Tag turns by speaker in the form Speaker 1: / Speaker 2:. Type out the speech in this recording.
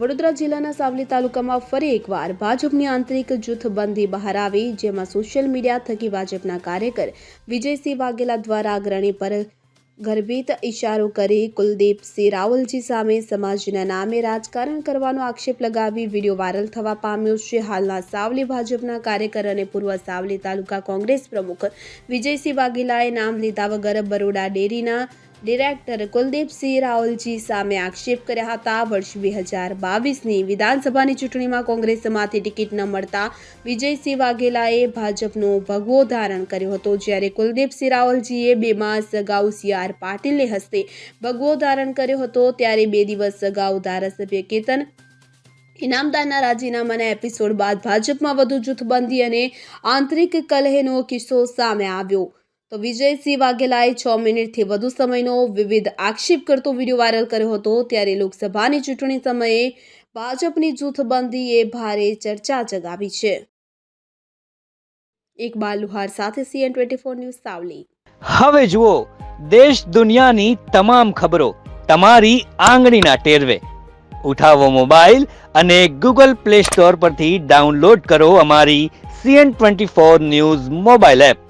Speaker 1: વડોદરા જિલ્લાના સાવલી તાલુકામાં ફરી એકવાર ભાજપની આંતરિક જૂથબંધી બહાર આવી, જેમાં સોશિયલ મીડિયા થકી ભાજપના કાર્યકર વિજયસિંહ વાઘેલા દ્વારા અગ્રણી પર ગર્ભિત ઇશારો કરી કુલદીપસિંહ રાવલજી સામે સમાજના નામે રાજકારણ કરવાનો આક્ષેપ લગાવી વીડિયો વાયરલ થવા પામ્યો છે. હાલના સાવલી ભાજપના કાર્યકર અને પૂર્વ સાવલી તાલુકા કોંગ્રેસ પ્રમુખ વિજયસિંહ વાઘેલાએ નામ લીધા વગર બરોડા ડેરીના ડિરેક્ટર કુલદીપસિંહ રાહુલજી સામે આક્ષેપ કર્યા હતા. વર્ષ બે હજાર બાવીસની વિધાનસભાની ચૂંટણીમાં કોંગ્રેસમાંથી ટિકિટ ન મળતા વિજયસિંહ વાઘેલાએ ભાજપનો ભગવો ધારણ કર્યો હતો. જ્યારે કુલદીપસિંહ રાહુલજીએ બે માસ અગાઉ સી આર પાટીલને હસ્તે ભગવો ધારણ કર્યો હતો, ત્યારે બે દિવસ અગાઉ ધારાસભ્ય કેતન ઇનામદારના રાજીનામાના એપિસોડ બાદ ભાજપમાં વધુ જૂથબંધી અને આંતરિક કલહનો કિસ્સો સામે આવ્યો. તો વિજયસિંહ વાઘેલાએ છ મિનિટથી વધુ સમયનો વિવિધ આક્ષેપ કરતો વીડિયો વાયરલ કર્યો હતો. ત્યારે લોકસભાની ચૂંટણી સમયે ભાજપની જૂથબંધીએ ભારે ચર્ચા જગાવી છે. ઇકબાલ લુહાર સાથે CN twenty four news Savli.
Speaker 2: હવે જુઓ, દેશ દુનિયાની તમામ ખબરો તમારી આંગળીના ટેરવે. ઉઠાવો મોબાઈલ અને ગૂગલ પ્લે સ્ટોર પરથી ડાઉનલોડ કરો અમારી CN twenty four news mobile app.